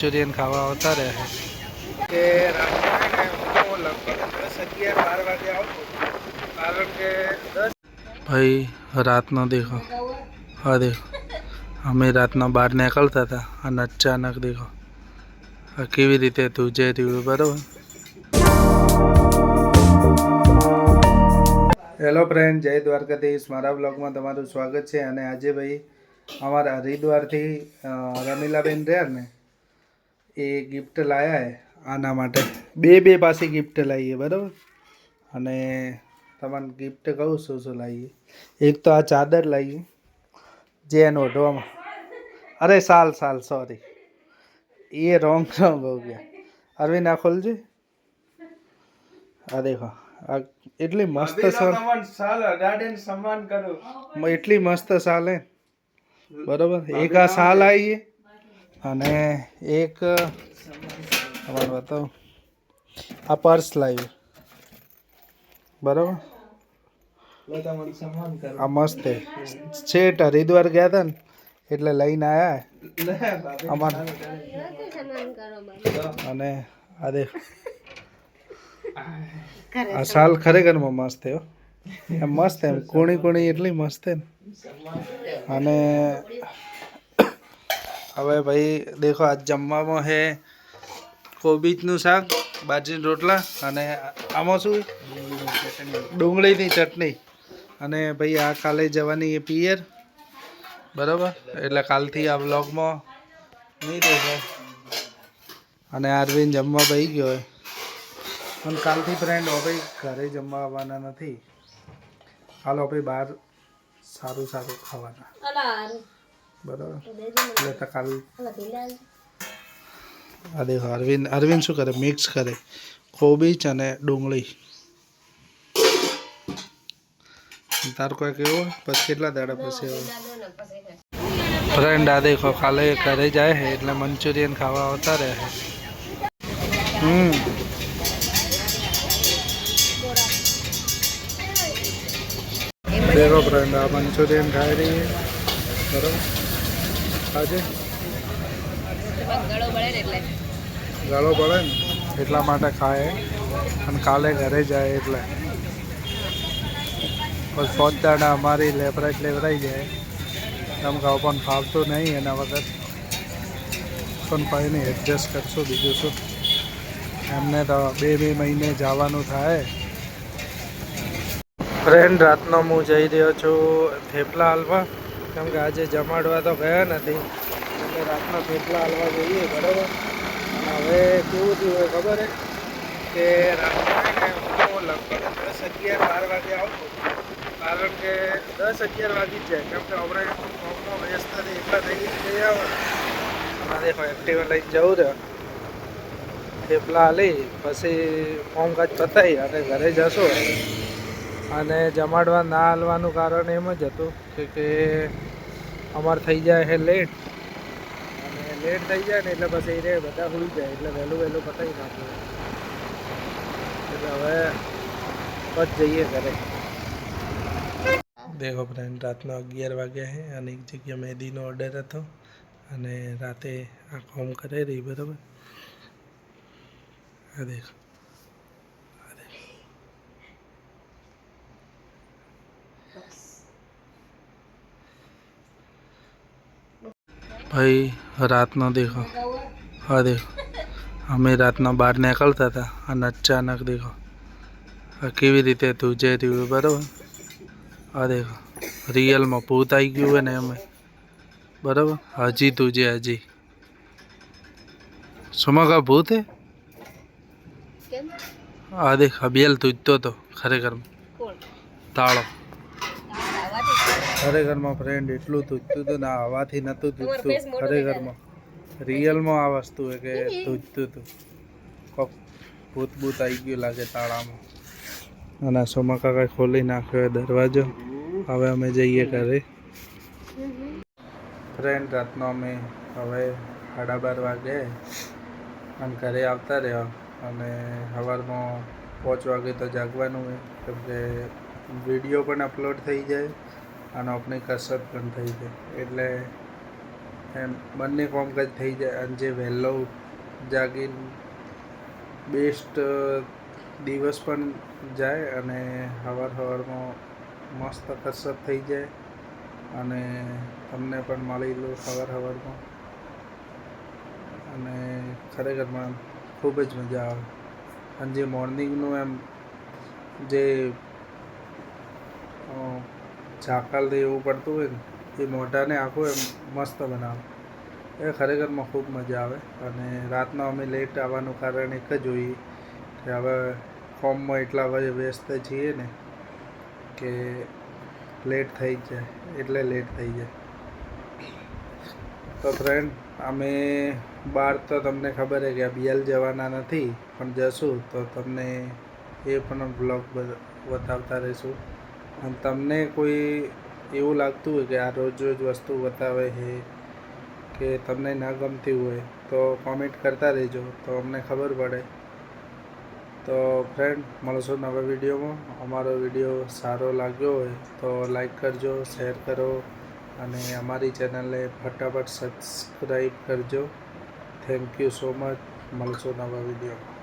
Manchurian ખાવા આવતા રહે કે ભાઈ રાતનો દેખો. હા દેખો. અમે રાતના બહાર નીકળતા હતા અને અચાનક દેખો. આ કેવી રીતે તું જે રહ્યું બરાબર? હેલો ફ્રેન્ડ જય દ્વારકાધીશ. મારા બ્લોગમાં તમારું સ્વાગત છે અને આજે ભાઈ અમારા હરિદ્વારથી રમીલાબેન રહ્યા ને એ ગિફ્ટ લાયા હે આના માટે. બે બે પાસે ગિફ્ટ લાવીએ બરાબર? અને તમને ગિફ્ટ કહું શું શું લાવીએ એક તો આ ચાદર લાવીએ જે એનો ઓઢવામાં અરે સાલ સાલ સોરી એ રોંગ રોંગ હો ગયા. અરવિંદ આ ખોલજે. આ દેખો આ એટલી મસ્ત સાલ. એટલી મસ્ત સાલ હે. બરોબર? એક આ સાલ આવી અને એક, તમારે બતાવો. આ પર્સ લાવ્યું. બરાબર? આ મસ્ત છે. હરિદ્વાર ગયા હતા ને, એટલે લઈને આવ્યા અમાર અને આ દે આ સાલ ખરેખરમાં મસ્ત હો. એમ મસ્ત એમ કોણી કુણી એટલી મસ્ત ને. અને હવે ભાઈ, દેખો, આજ જમવામાં છે કોબીજનું શાક, બાજરીના રોટલા અને આમાં શું? ડુંગળીની ચટણી. અને ભાઈ, આ કાલે જવાની એ પિયર. બરાબર? એટલે કાલથી આ બ્લોગમાં નહીં દેખાય. અને અરવિંદ જમવા ભાઈ ગયો પણ કાલથી ફ્રેન્ડ ભાઈ, ઘરે જમવા આવવાના નથી. કાલ ભાઈ, બહાર સારું સારું ખાવાના. બરાબર. એટલે તો કાલ આ દેખો અરવિંદ અરવિંદ શું કરે? મિક્સ કરે. કોબીજ અને ડુંગળી. તાર કોઈ કેવો પછી કેટલા દાડા પછી આવે? ફ્રેન્ડ આ દેખો કાલે ઘરે જાય છે એટલે મંચુરિયન ખાવા આવતા રહે છે હમ. દેખો ફ્રેન્ડ આ મંચુરિયન ખાઈ રહી છે બરાબર. આજે ગાળો પડે ને એટલા. માટે ખાય અને કાલે ઘરે જાય એટલે. બસ પાંચ દાડા અમારી લેબરાઈ લેવરાઈ જાય. આમ ખાવ પણ ફાવતું નહીં એના વગર. પણ કંઈ નહીં એડજસ્ટ કરશું બીજું શું. એમને તો બે બે મહિને જવાનું થાય. ફ્રેન્ડ રાતનો હું જઈ રહ્યો છું થેપલા હાલવા. કેમ કે આજે જમાડવા તો ગયા નથી. એટલે રાતના થેપલા હાલવા જઈએ, બરાબર? અને હવે કેવું થયું હોય ખબર કે રાતના લગભગ દસ અગિયાર, બાર વાગે આવતો. કારણ કે દસ અગિયાર વાગી જાય. કેમ કે હમણાં ફોર્મમાં વ્યસ્તથી એટલા થઈ ગઈ હોય અને દેખો એક્ટિવા લઈને જવું રહ્યો થેપલા હાલી, પછી કાચ પતાવી, અને ઘરે જશો. અને જમાડવા ના હાલવાનું કારણ એમ જ હતું કે કે અમારે થઈ જાય છે લેટ અને લેટ થઈ જાય ને એટલે પછી રે બધા સુઈ જાય એટલે વહેલું વહેલું પતાવી નાખ્યું એટલે હવે પછી જઈએ ઘરે. દેખો ફ્રેન્ડ રાતનો અગિયાર વાગ્યા છે અને એક જગ્યા મહેંદીનો ઓર્ડર હતો અને રાતે આ કોમ કરે રહી, બરાબર? આ દેખો. ભાઈ રાતનો દેખો. હા દેખો. અમે રાતના બહાર નીકળતા હતા અને અચાનક દેખો. આ કેવી રીતે તું જે રહ્યું બરાબર? આ દેખો. રિયલમાં ભૂત આવી ગયું હોય ને અમે. બરાબર? હજી તું હજી. સુમકા ભૂત હે? આ દેખ અબિયલ તુજતો તો ખરેખર. તાળો. ખરેખરમાં ફ્રેન્ડ એટલું તૂટતું હતું ને હવાથી નહોતું તૂટતું ખરેખરમાં. રિયલમાં આ વસ્તુ એ કે તૂટતું હતું. કોક ભૂત ભૂત આવી ગયું લાગે તાળામાં. અને સોમા કાકા ખોલી નાખ્યો દરવાજો. હવે અમે જઈએ ઘરે. ફ્રેન્ડ રાતનો અમે હવે સાડા બાર વાગે અને ઘરે આવતા રહ્યા. અને સવારમાં પાંચ વાગે તો જાગવાનું હોય કેમ કે વીડિયો પણ અપલોડ થઈ જાય. અને આપણી કસરત પણ થઈ જાય એટલે એમ બંને કામકાજ થઈ જાય. અને જે વહેલો જાગીને બેસ્ટ દિવસ પણ જાય અને સવાર સવારમાં મસ્ત કસરત થઈ જાય અને તમને પણ મળી લો સવાર સવારમાં અને ખરેખરમાં ખૂબ જ મજા આવે. અને જે મોર્નિંગનું એમ જે ઝાકળ એવું પડતું હોય ને, એ મોઢાને આખું એમ મસ્ત બનાવે. એ ખરેખરમાં ખૂબ મજા આવે અને રાતનો અમે લેટ આવવાનું કારણ એક જ હોય કે હવે ફોર્મમાં એટલા વ્યસ્ત છીએ ને કે લેટ થઈ જાય, એટલે લેટ થઈ જાય. તો ફ્રેન્ડ અમે બહાર તો તમને ખબર છે કે બિયલ જવાના નથી, પણ જશું તો તમને એ પણ બ્લોગ બતાવતા રહીશું. તમને કોઈ એવું લાગતું હોય કે આ રોજ રોજ વસ્તુ બતાવે છે કે તમને ના ગમતી હોય, તો કોમેન્ટ કરતા રહેજો. તો અમને ખબર પડે. તો ફ્રેન્ડ મળશો નવા વિડીયોમાં. અમારો વીડિયો સારો લાગ્યો હોય, તો લાઈક કરજો શેર કરો અને અમારી ચેનલને ફટાફટ સબસ્ક્રાઈબ કરજો. થેન્ક યુ સો મચ મળશો નવા વિડીયોમાં.